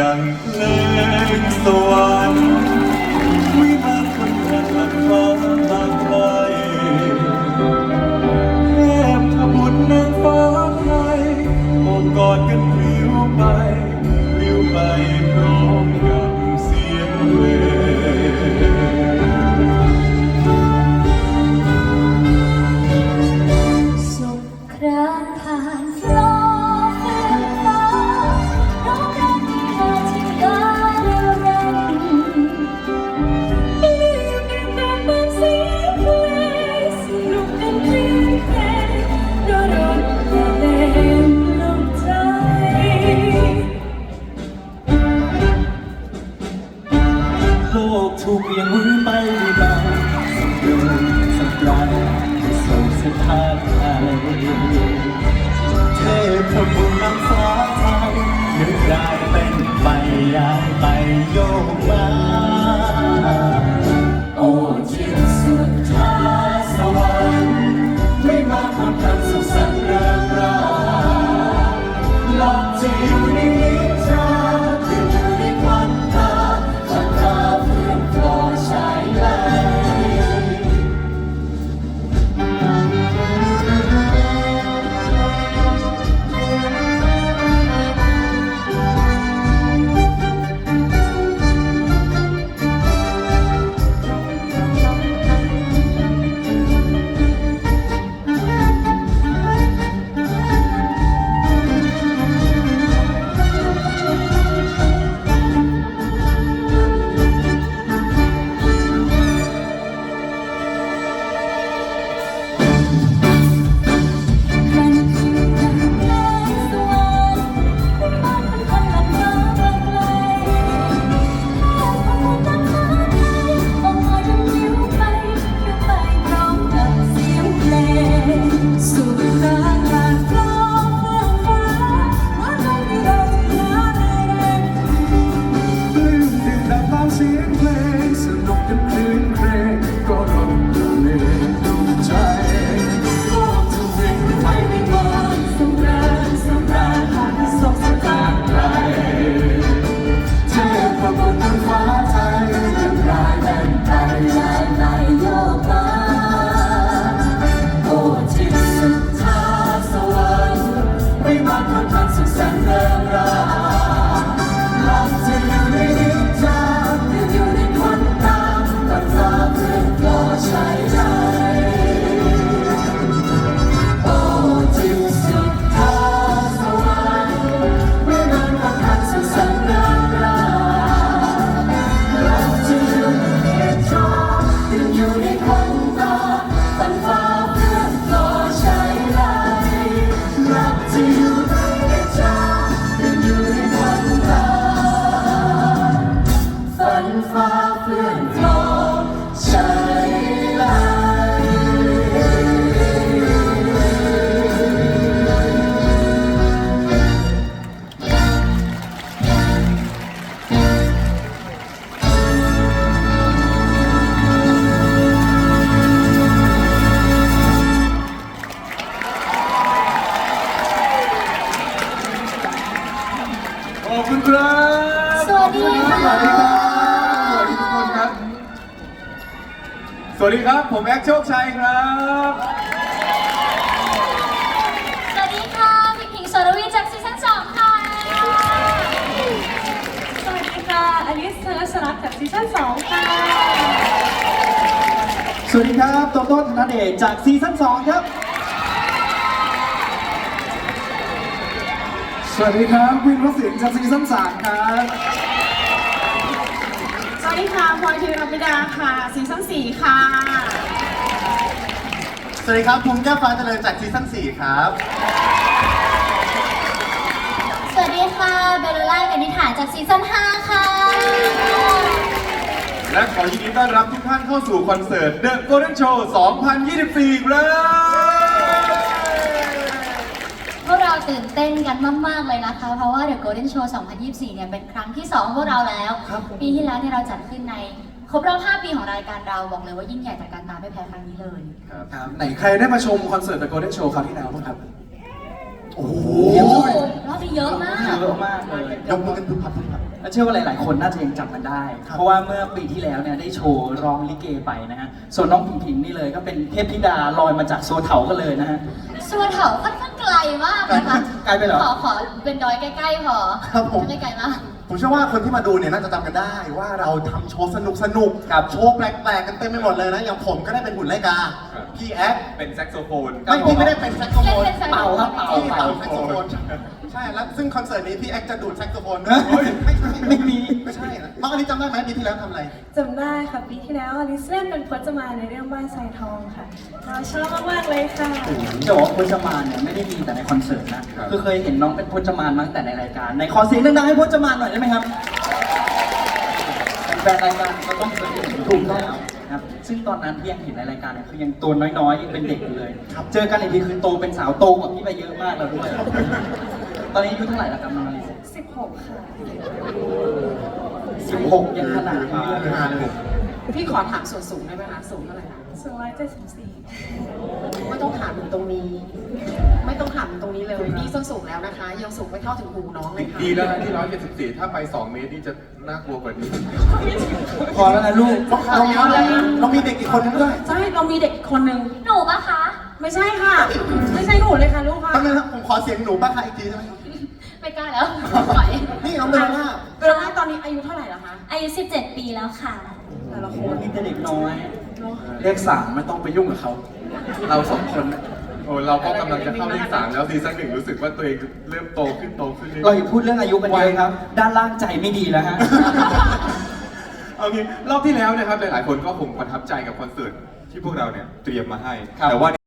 ดังเพลงสวรรค์ กถูกเบี่ยงมือไปด้วยดาสักเดือนสักรันที่ส่งสถานไทยเทพบุญนางฟ้าไทยนึกได้เป็นไปย้ายไปโยกมา วัสดีครับ ผมแอคโชคชัยครับ สวัสดีค่ะพิงพิงสรวีจากซีซั่นสองค่ะ สวัสดีค่ะอลิสธนสรัตน์จากซีซั่น2ค่ะ สวัสดีครับโตโต้ธนเดชจากซีซั่น2ครับ สวัสดีครับวินวสินจากซีซั่นสามครับสวัส ดีค่ะพลอยธีรปิดาค่ะซีซั่น4ค่ะ สวัสดีครับภูมิแก้วฟ้าเจริญจากซีซั่น4ครับ สวัสดีค่ะ เบลล่ากับนิฐานจากซีซั่น5ค่ะ และขอยินดีต้อนรับทุกท่านเข้าสู่คอนเสิร์ต The Golden Show 2024ครับพวก เราตื่นเต้นกันมากๆเลยนะคะ เพราะว่า The Golden Show 2024 เนี่ยเป็นครั้งที่2ของพวกเราแล้ว ครับปีที่แล้วเนี่ยเราจัดขึ้นในครบรอบ 5 ปีของรายการเราบอกเลยว่ายิ่งใหญ่แต่การตามไม่แพ้ครั้งนี้เลยครับไหนใครได้มาชมคอนเสิร์ต The Golden Show คราวที่แล้วบ้างครับ โอ้โหโอ้โหรอบนี้เยอะมาก เยอะมากเลยยกมือกันพึบพับพึบพับ และเชื่อว่าหลาย ๆ คนน่าจะยังจำมันได้ ครับ เพราะว่าเมื่อปีที่แล้วเนี่ยได้โชว์ร้องลิเกไปนะฮะ ส่วนน้องผิงผิงนี่เลยก็เป็นเทพธิดาลอยมาจากโซเถากันเลยนะฮะ ส่วนเถาค่อนข้าง ไกลมากนะคะไกลไปเหรอขอขอเป็นดอยใกล้ๆพอครับผม ไม่ไกลมาก ผมเชื่อว่าคนที่มาดูเนี่ยน่าจะจำกันได้ว่าเราทำโชว์สนุกสนุกๆครับโชว์แปลกๆกันเต็มไปหมดเลยนะอย่างผมก็ได้เป็นหุ่นไลกาครับ พี่แอคเป็นแซกโซโฟนไม่พี่ไม่ได้เป็นแซกโซโฟนเล่นเป็นแซกโซโฟน เป่าครับเป่าพี่เป่าเป่าแซกโซโฟน ใช่แล้วซึ่งคอนเสิร์ตนี้พี่แอคจะดูดแซกโซโฟนเฮ้ยเฮ้ยไม่ใช่ไม่มีไม่ใช่นะน้องอันนี้จำได้ไหมปีที่แล้วทำอะไร จำได้ค่ะปีที่แล้วอลิซเล่นเป็นพจมานในเรื่องบ้านทรายทองค่ะ เราชอบมากๆเลยค่ะ จะบอกว่าพจมานเนี่ยไม่ได้มีแต่ในคอนเสิร์ตนะคือเคยเห็นน้องเป็นพจมานมาตั้งแต่ในรายการในขอเสียงดังๆให้พจมานหน่อยได้ไหมครับแฟนรายการก็ต้องเคยเห็นถูกต้องนะครับ ซึ่งตอนนั้นที่ยังเห็นในรายการเนี่ยคือยังตัวน้อยๆยังเป็นเด็กอยู่เลย เจอกันอีกทีคือโตเป็นสาวโตกว่าพี่ไปเยอะมากแล้วด้วย ตอนนี้อายุเท่าไหร่แล้วครับน้องอลิซ16 ค่ะ สิบหกยังขนาดนี้เลยมาเลย พี่ขอถามส่วนสูงได้ไหมคะสูงเท่าไหร่คะสูง174ไม่ต้องถามถึงตรงนี้ ไม่ต้องถามถึงตรงนี้เลยนี่ส้นสูงแล้วนะคะ ยังสูงไม่เท่าถึงหูน้องเลยค่ะดีแล้วนะที่ร้อยเจ็ดสิบสี่ถ้าไปสองเมตรนี่จะน่ากลัวกว่านี้ พอแล้วนะลูกเรามีเรามีเด็กอีกคนนึงด้วย ใช่เรามีเด็กอีกคนนึง หนูปะคะ ไม่ใช่ค่ะ ไม่ใช่หนูเลยค่ะลูกค่ะ ตั้งนั้นผมขอเสียงหนูบ้างค่ะอีกทีได้ไหมไม่กล้าแล้วไหวนี่น้องเบลล่าเบลล่าตอนนี้อายุเท่าไหร่แล้วคะอายุ 17 ปีแล้วค่ะ แต่ละโอ้คโหนนี่แต่เด็กน้อยเลขสามไม่ต้องไปยุ่งกับเขา เราสองคนน่ะโอ้เราก็กำลังจะเข้าเลขสามแล้วซีซั่นหนึ่งรู้สึกว่าตัวเองเริ่มโตขึ้นโตขึ้นเรื่อยๆเราอย่าพูดเรื่องอายุกันเยอะครับ ด้านล่างใจไม่ดีแล้วฮะโอเครอบที่แล้วนะครับหลายๆคนก็คงประทับใจกับคอนเสิร์ตที่พวกเราเนี่ยเตรียมมาให้ ครับ แต่ว่า